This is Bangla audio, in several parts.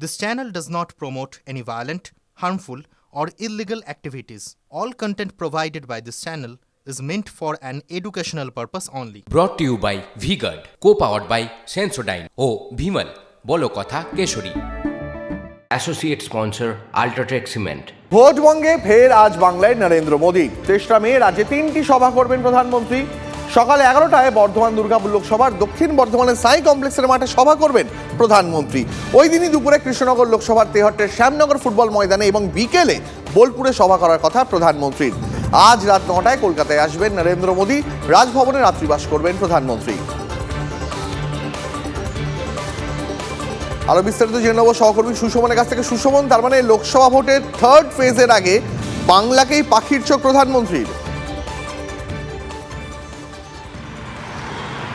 This channel does not promote any violent, harmful, or illegal activities. All content provided by this channel is meant for an educational purpose only. To you by V Guard co powered by Sensodyne ও ভিমল বলো কথা Kesari associate sponsor UltraTech cement ভোটবঙ্গে ফের আজ বাংলায় নরেন্দ্র মোদী তেসরা মে রাজ্যে তিনটি সভা করবেন প্রধানমন্ত্রী সকাল এগারোটায় বর্ধমান দুর্গাপুর লোকসভার দক্ষিণ বর্ধমানের সাই কমপ্লেক্সের মাঠে সভা করবেন প্রধানমন্ত্রী। ওই দিনই দুপুরে কৃষ্ণনগর লোকসভার তেহট্টের শ্যামনগর ফুটবল ময়দানে এবং বিকেলে বোলপুরে সভা করার কথা প্রধানমন্ত্রীর। আজ রাত নটায় কলকাতায় আসবেন নরেন্দ্র মোদী, রাজভবনে রাত্রিবাস করবেন প্রধানমন্ত্রী। আরও বিস্তারিত জেনে নেব সহকর্মী সুশমনের কাছ থেকে। সুশমন তার মানে লোকসভা ভোটের থার্ড ফেজের আগে বাংলাকেই পাখির চোখ প্রধানমন্ত্রীর।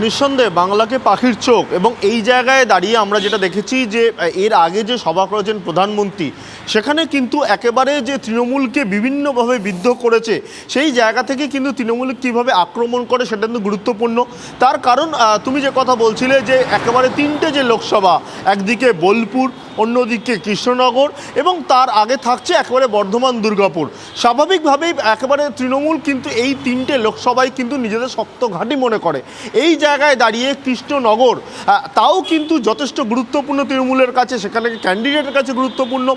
নিঃসন্দেহে বাংলাকে পাখির চোখ এবং এই জায়গায় দাঁড়িয়ে আমরা যেটা দেখেছি যে এর আগে যে সভা করেছেন প্রধানমন্ত্রী, সেখানে কিন্তু একেবারে যে তৃণমূলকে বিভিন্নভাবে বিদ্ধ করেছে, সেই জায়গা থেকে কিন্তু তৃণমূল কীভাবে আক্রমণ করে সেটা কিন্তু গুরুত্বপূর্ণ। তার কারণ তুমি যে কথা বলছিলে যে, একেবারে তিনটে যে লোকসভা, একদিকে বোলপুর, অন্যদিকে কৃষ্ণনগর এবং তার আগে থাকছে একেবারে বর্ধমান, দুর্গাপুর। স্বাভাবিকভাবেই একেবারে তৃণমূল কিন্তু এই তিনটে লোকসভায় কিন্তু নিজেদের শক্ত ঘাঁটি মনে করে। এই জায়গায় দাঁড়িয়ে কৃষ্ণনগর তাও কিন্তু যথেষ্ট গুরুত্বপূর্ণ তৃণমূলের কাছে, সেখানে ক্যান্ডিডেটের কাছে গুরুত্বপূর্ণ।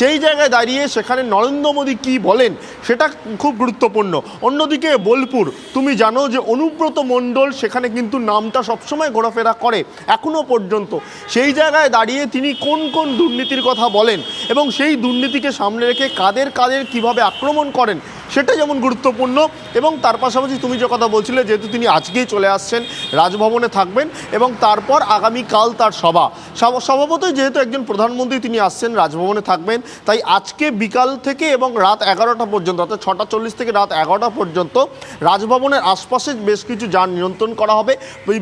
সেই জায়গায় দাঁড়িয়ে সেখানে নরেন্দ্র মোদী কী বলেন, সেটা খুব গুরুত্বপূর্ণ। অন্যদিকে বোলপুর, তুমি জানো যে অনুব্রত মণ্ডল সেখানে কিন্তু নামটা সবসময় ঘোরাফেরা করে এখনও পর্যন্ত। সেই জায়গায় দাঁড়িয়ে তিনি কোন কোন দুর্নীতির কথা বলেন এবং সেই দুর্নীতিকে সামনে রেখে কাদের কাদের কীভাবে আক্রমণ করেন সেটা যেমন গুরুত্বপূর্ণ এবং তার পাশাপাশি তুমি যে কথা বলছিলে যেহেতু তিনি আজকেই চলে আসছেন রাজভবনে থাকবেন এবং তারপর আগামীকাল তার সভা। স্বভাবতই যেহেতু একজন প্রধানমন্ত্রী তিনি আসছেন রাজভবনে থাকবেন তাই আজকে বিকাল থেকে এবং রাত এগারোটা পর্যন্ত অর্থাৎ ছটা চল্লিশ থেকে রাত এগারোটা পর্যন্ত রাজভবনের আশপাশে বেশ কিছু যান নিয়ন্ত্রণ করা হবে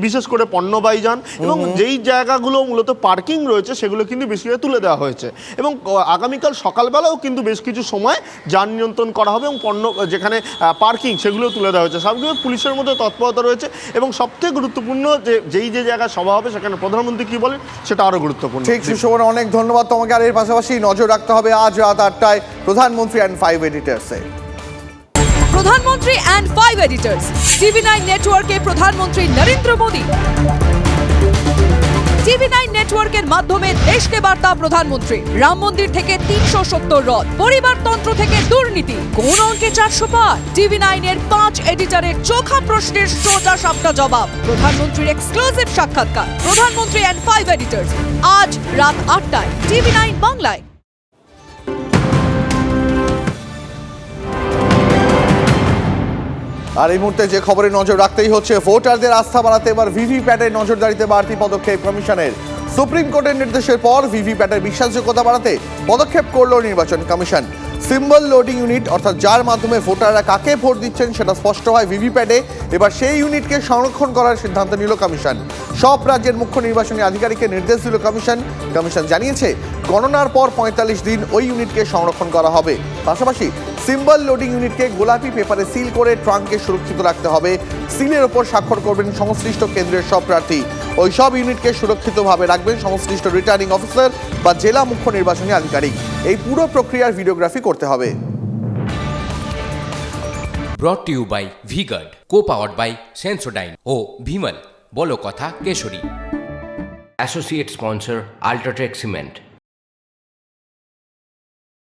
বিশেষ করে পণ্যবাহী যান এবং যেই জায়গাগুলো মূলত পার্কিং রয়েছে সেগুলো কিন্তু বেশি করে তুলে দেওয়া হয়েছে। এবং আগামীকাল সকালবেলাও কিন্তু বেশ কিছু সময় যান নিয়ন্ত্রণ করা হবে এবং পণ্য যেখানে পার্কিং সেগুলো তুলে দেওয়া হয়েছে। সবগুলো পুলিশের মধ্যে তৎপরতা রয়েছে এবং সবথেকে গুরুত্বপূর্ণ যে যেই যে জায়গায় সভা হবে সেখানে প্রধানমন্ত্রী কী বলেন সেটা আরও গুরুত্বপূর্ণ। ঠিক সুশমন অনেক ধন্যবাদ তোমাকে। আর এর পাশাপাশি নজর রাখতে হবে আজ রাত আটটায় প্রধানমন্ত্রী অ্যান্ড ফাইভ এডিটার্সে প্রধানমন্ত্রী and five editors TV nine নেটওয়ার্কে প্রধানমন্ত্রী নরেন্দ্র মোদী। টিভি নাইন নেটওয়ার্কের মাধ্যমে দেশকে বার্তা প্রধানমন্ত্রী। রাম মন্দির থেকে তিনশো সত্তর রথ পরিবারতন্ত্র থেকে দুর্নীতি। কোন অঙ্কে চারশো পার? টিভি নাইনের পাঁচ এডিটরের চোখা প্রশ্নের সোজা সাপটা জবাব। প্রধানমন্ত্রীর এক্সক্লুসিভ সাক্ষাৎকার। প্রধানমন্ত্রী অ্যান্ড ফাইভ এডিটর্স আজ রাত আটটায় টিভি নাইন বাংলায়। আর এই মুহূর্তে যে খবরে নজর রাখতেই হচ্ছে, ভোটারদের আস্থা বাড়াতে এবার ভিভিপ্যাটের নজরদারিতে বাড়তি পদক্ষেপ কমিশনের। সুপ্রিম কোর্টের নির্দেশের পর ভিভিপ্যাটের বিশ্বাসযোগ্যতা বাড়াতে পদক্ষেপ করল নির্বাচন কমিশন। সিম্বল লোডিং ইউনিট, অর্থাৎ যার মাধ্যমে ভোটাররা কাকে ভোট দিচ্ছেন সেটা স্পষ্ট হয় ভিভিপ্যাটে। এবার সেই ইউনিটকে সংরক্ষণ করার সিদ্ধান্ত নিল কমিশন। সব রাজ্যের মুখ্য নির্বাচনী আধিকারিককে নির্দেশ দিল কমিশন। কমিশন জানিয়েছে, গণনার পর পঁয়তাল্লিশ দিন ওই ইউনিটকে সংরক্ষণ করা হবে। পাশাপাশি সিম্বল লোডিং ইউনিটকে গোলাপি পেপারে সিল করে ট্রাঙ্কে সুরক্ষিত রাখতে হবে। সিলের ওপর স্বাক্ষর করবেন সংশ্লিষ্ট কেন্দ্রের সব প্রার্থী। ওই সব ইউনিটকে সুরক্ষিতভাবে রাখবেন সংশ্লিষ্ট রিটার্নিং অফিসার বা জেলা মুখ্য নির্বাচনী আধিকারিক। এই পুরো প্রক্রিয়ার ভিডিওগ্রাফি করতে হবে। Brought to you by V Guard co powered by Sensodyne ও ভিমল বলো কথা Keshari. Associate sponsor UltraTech cement